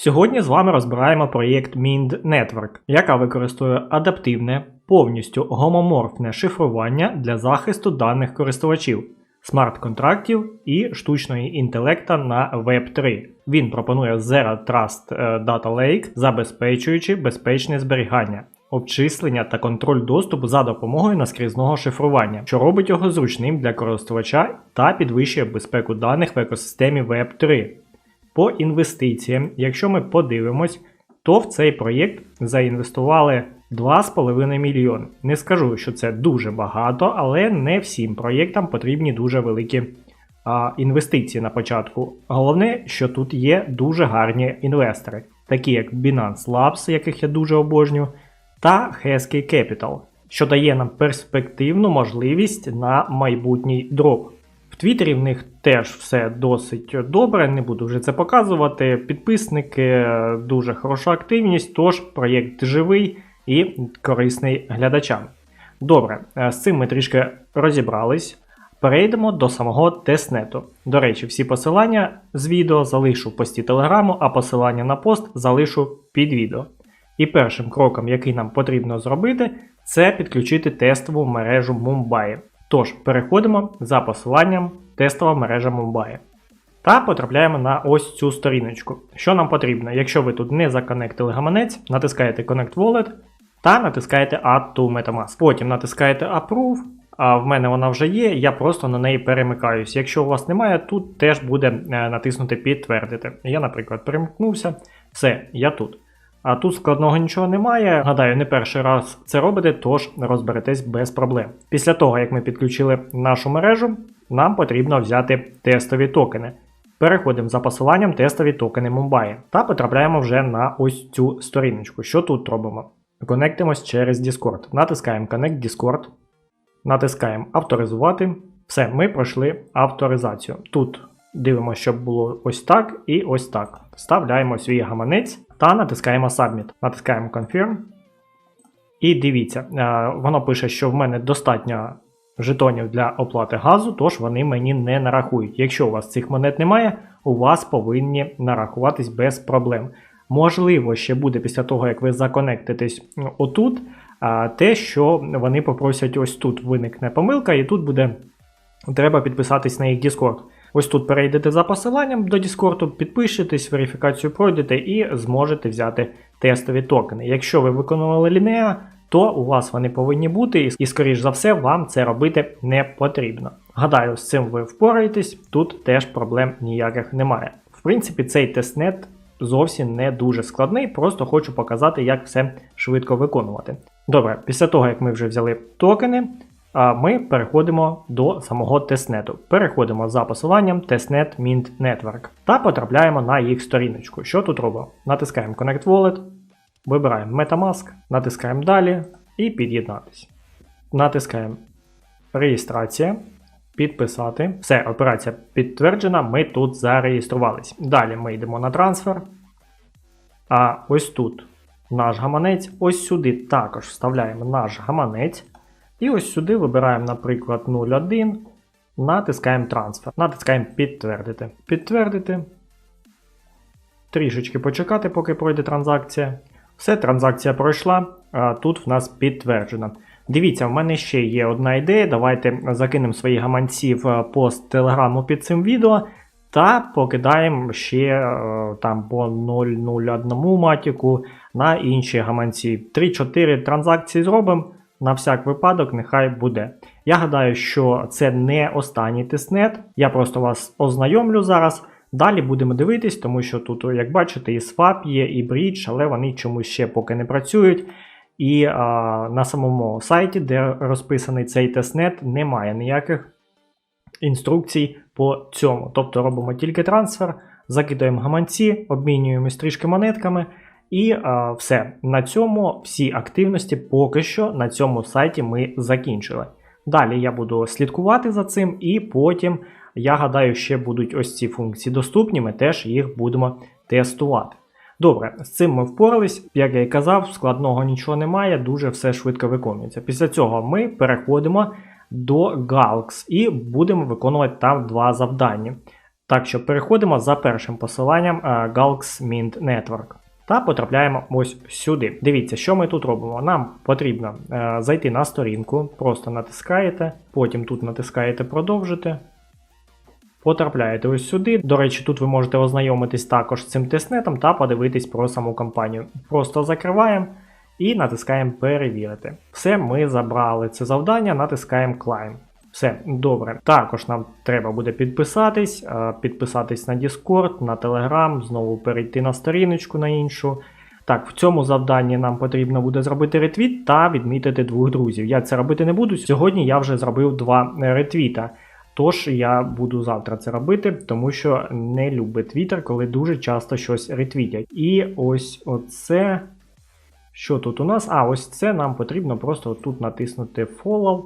Сьогодні з вами розбираємо проєкт Mind Network, яка використовує адаптивне, повністю гомоморфне шифрування для захисту даних користувачів, смарт-контрактів і штучної інтелекта на Web3. Він пропонує Zero Trust е, Data Lake, забезпечуючи безпечне зберігання. Обчислення та контроль доступу за допомогою наскрізного шифрування, що робить його зручним для користувача та підвищує безпеку даних в екосистемі Web3. По інвестиціям, якщо ми подивимось, то в цей проєкт заінвестували 2,5 мільйони. Не скажу, що це дуже багато, але не всім проєктам потрібні дуже великі а, інвестиції на початку. Головне, що тут є дуже гарні інвестори, такі як Binance Labs, яких я дуже обожнюю, та Hesky Capital, що дає нам перспективну можливість на майбутній дроп. Твіттері в них теж все досить добре, не буду вже це показувати. Підписники, дуже хороша активність, тож проєкт живий і корисний глядачам. Добре, е, з цим ми трішки розібрались. Перейдемо до самого тестнету. До речі, всі посилання з відео залишу в пості телеграму, а посилання на пост залишу під відео. І першим кроком, який нам потрібно зробити, це підключити тестову мережу Mumbai. Тож, переходимо за посиланням тестова мережа Mumbai. Та потрапляємо на ось цю сторіночку. Що нам потрібно? Якщо ви тут не законектили гаманець, натискаєте Connect Wallet та натискаєте Add to Metamask. Потім натискаєте Approve, а в мене вона вже є, я просто на неї перемикаюсь. Якщо у вас немає, тут теж буде е, натиснути підтвердити. Я, наприклад, перемкнувся. Все, я тут. А тут складного нічого немає. Гадаю, не перший раз це робите, тож розберетесь без проблем. Після того, як ми підключили нашу мережу, нам потрібно взяти тестові токени. Переходимо за посиланням тестові токени Mumbai та потрапляємо вже на ось цю сторіночку. Що тут робимо? Конектимось через Discord. Натискаємо Connect Discord, натискаємо Авторизувати. Все, ми пройшли авторизацію. Тут дивимося, щоб було ось так і ось так. Вставляємо свій гаманець та натискаємо Submit. Натискаємо Confirm. І дивіться, е, воно пише, що в мене достатньо жетонів для оплати газу, тож вони мені не нарахують. Якщо у вас цих монет немає, у вас повинні нарахуватись без проблем. Можливо, ще буде після того, як ви законектитесь отут, те, що вони попросять ось тут виникне помилка, і тут буде треба підписатись на їх Discord. Ось тут перейдете за посиланням до Discord, підпишетесь, верифікацію пройдете і зможете взяти тестові токени. Якщо ви виконували лінеа, то у вас вони повинні бути, і, скоріш за все, вам це робити не потрібно. Гадаю, з цим ви впораєтесь, тут теж проблем ніяких немає. В принципі, цей тестнет зовсім не дуже складний, просто хочу показати, як все швидко виконувати. Добре, після того, як ми вже взяли токени, ми переходимо до самого тестнету. Переходимо за посиланням testnet Mint Network та потрапляємо на їх сторіночку. Що тут робимо? Натискаємо Connect Wallet, вибираємо Metamask, натискаємо далі і під'єднатися. Натискаємо Реєстрація. Підписати. Все, операція підтверджена, ми тут зареєструвались. Далі ми йдемо на трансфер. А ось тут наш гаманець. Ось сюди також вставляємо наш гаманець. І ось сюди вибираємо, наприклад, 0,1, натискаємо трансфер. Натискаємо підтвердити. Підтвердити. Трішечки почекати, поки пройде транзакція. Все, транзакція пройшла, а тут в нас підтверджено. Дивіться, в мене ще є одна ідея. Давайте закинемо свої гаманці в пост телеграму під цим відео. Та покидаємо ще е, там по 0,01 матіку на інші гаманці. 3-4 транзакції зробимо. На всяк випадок, нехай буде. Я гадаю, що це не останній тестнет. Я просто вас ознайомлю зараз. Далі будемо дивитись, тому що тут, як бачите, і Swap є, і Bridge, але вони чомусь ще поки не працюють. І а, на самому сайті, де розписаний цей тестнет, немає ніяких інструкцій по цьому. Тобто робимо тільки трансфер, закидаємо гаманці, обмінюємось трішки монетками. І а, все. На цьому всі активності поки що на цьому сайті ми закінчили. Далі я буду слідкувати за цим, і потім, я гадаю, ще будуть ось ці функції доступні, ми теж їх будемо тестувати. Добре, з цим ми впорались. Як я і казав, складного нічого немає, дуже все швидко виконується. Після цього ми переходимо до Galx і будемо виконувати там два завдання. Так що переходимо за першим посиланням е, Galx Mint Network. Та потрапляємо ось сюди. Дивіться, що ми тут робимо. Нам потрібно е, зайти на сторінку, просто натискаєте, потім тут натискаєте продовжити. Потрапляєте ось сюди. До речі, тут ви можете ознайомитись також з цим тестнетом та подивитись про саму кампанію. Просто закриваємо і натискаємо перевірити. Все, ми забрали це завдання, натискаємо Climb. Все, добре. Також нам треба буде підписатись, е, підписатись на Discord, на Telegram, знову перейти на сторіночку на іншу. Так, в цьому завданні нам потрібно буде зробити ретвіт та відмітити двох друзів. Я це робити не буду. Сьогодні я вже зробив два ретвіта. Тож я буду завтра це робити, тому що не любить Twitter, коли дуже часто щось ретвітять. І ось оце. Що тут у нас? А, ось це нам потрібно просто тут натиснути Follow.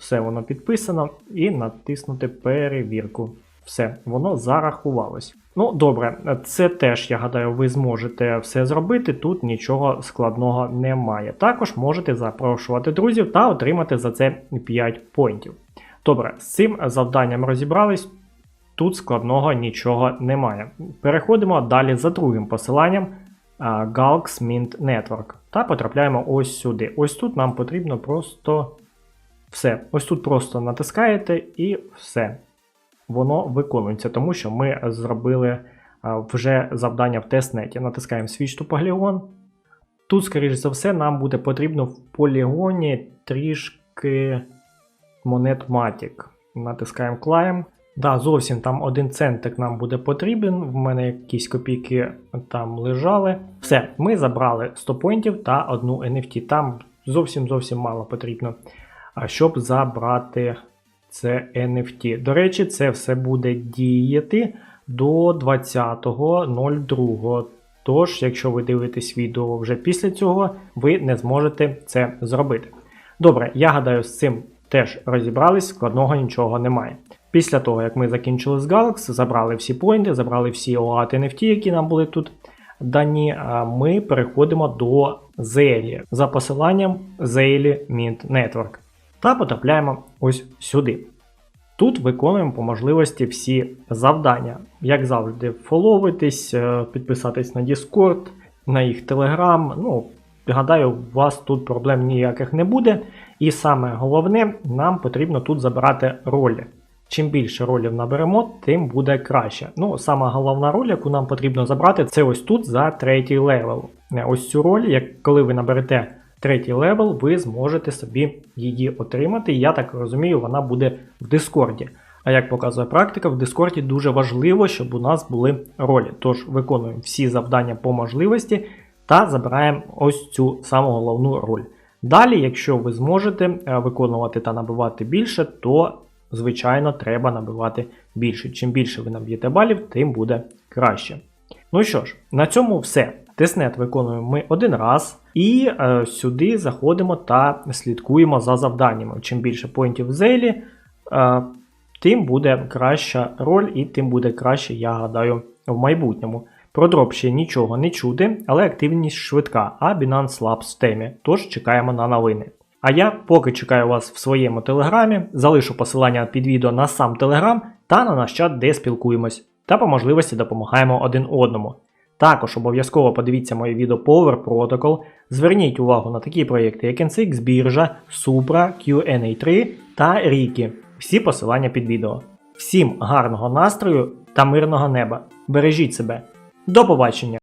Все воно підписано, і натиснути перевірку. Все, воно зарахувалось. Ну, добре, це теж, я гадаю, ви зможете все зробити. Тут нічого складного немає. Також можете запрошувати друзів та отримати за це 5 поінтів. Добре, з цим завданням розібрались. Тут складного нічого немає. Переходимо далі за другим посиланням Galx Mint Network та потрапляємо ось сюди. Ось тут нам потрібно просто все. Ось тут просто натискаєте і все. Воно виконується, тому що ми зробили вже завдання в тестнеті. Натискаємо Switch to Polygon. Тут, скоріш за все, нам буде потрібно в полігоні трішки монет Matic. Натискаємо Climb. Да, зовсім там один центик нам буде потрібен. В мене якісь копійки там лежали. Все, ми забрали 100 поінтів та одну NFT. Там зовсім зовсім мало потрібно, щоб забрати це NFT. До речі, це все буде діяти до 20.02. Тож, якщо ви дивитесь відео вже після цього, ви не зможете це зробити. Добре, я гадаю, з цим теж розібрались, складного нічого немає. Після того, як ми закінчили з Galax, забрали всі поінти, забрали всі OAT NFT, які нам були тут дані, ми переходимо до Zeli за посиланням Zeli Mint Network та потрапляємо ось сюди. Тут виконуємо по можливості всі завдання. Як завжди, фоловитись, е, підписатись на Discord, на їх Telegram. Ну, гадаю, у вас тут проблем ніяких не буде. І саме головне, нам потрібно тут забирати ролі. Чим більше ролів наберемо, тим буде краще. Ну, сама головна роль, яку нам потрібно забрати, це ось тут за третій левел. Е, Ось цю роль, як коли ви наберете третій левел, ви зможете собі її отримати. Я так розумію, вона буде в Дискорді. А як показує практика, в Дискорді дуже важливо, щоб у нас були ролі. Тож виконуємо всі завдання по можливості та забираємо ось цю саму головну роль. Далі, якщо ви зможете е, виконувати та набивати більше, то звичайно треба набивати більше. Чим більше ви наб'єте балів, тим буде краще. Ну що ж, на цьому все. Тестнет виконуємо ми один раз, і е, сюди заходимо та слідкуємо за завданнями. Чим більше поінтів в зелі, е, тим буде краща роль, і тим буде краще, я гадаю, в майбутньому. Про дроп ще нічого не чути, але активність швидка, а Binance Labs в темі, тож чекаємо на новини. А я поки чекаю вас в своєму телеграмі, залишу посилання під відео на сам телеграм та на наш чат, де спілкуємось, та по можливості допомагаємо один одному. Також обов'язково подивіться моє відео Power Protocol, зверніть увагу на такі проєкти, як NCX біржа, Supra, QNA3 та Riki. Всі посилання під відео. Всім гарного настрою та мирного неба. Бережіть себе. До побачення!